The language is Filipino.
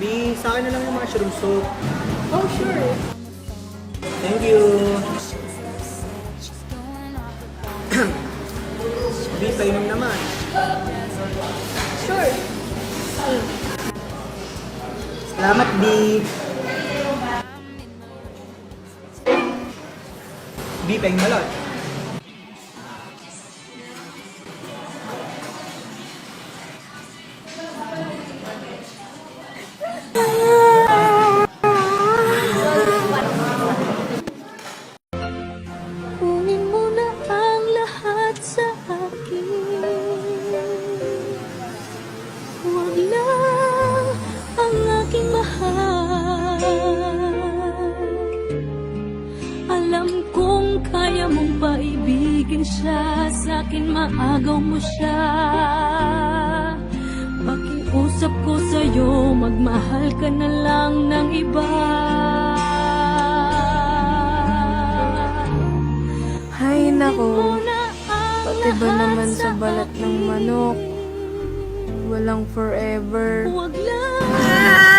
B, sa akin na lang yung mushroom soup. Oh, sure. Thank you. B, painom naman. Sure. Salamat, B. B, malot. Kunin siya Sa akin maagaw mo siya. Pakiusap ko sa'yo Magmahal ka na lang ng iba. Hay nako, pati ba naman sa balat ng manok? Walang forever. Huwag lang